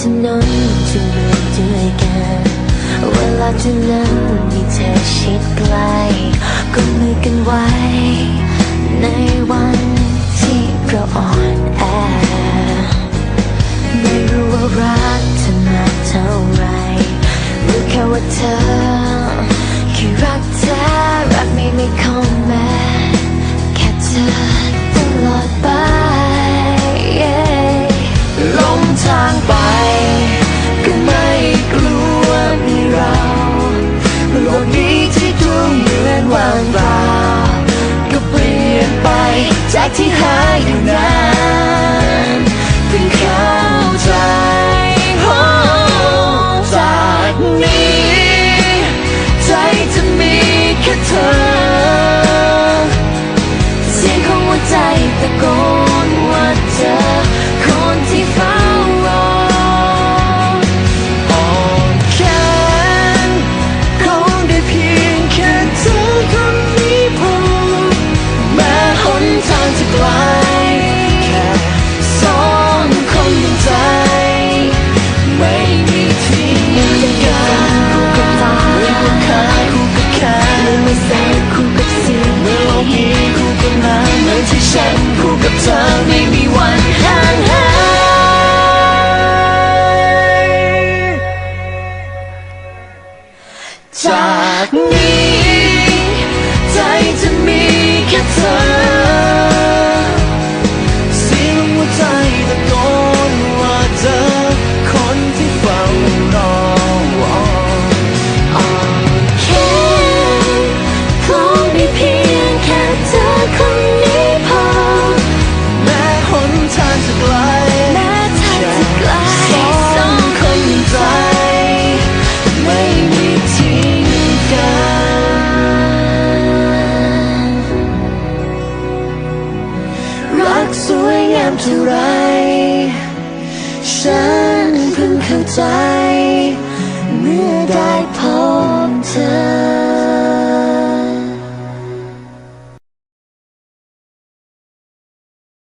ถนนจะเดินด้วยกัน เวลาเท่านั้นมีเธอชิดใกล้ก็มือกันไว้ ในวันที่เราอ่อนแอ ไม่รู้ว่ารักเธอมากเท่าไรรู้แค่ว่าเธอแค่รักเธอรักไม่มีข้อแม้แค่เธอตลอดไป ลงทางไป ที่หายอยู่นาน จามเท่าไร ฉันเพิ่งเข้าใจ เมื่อได้พ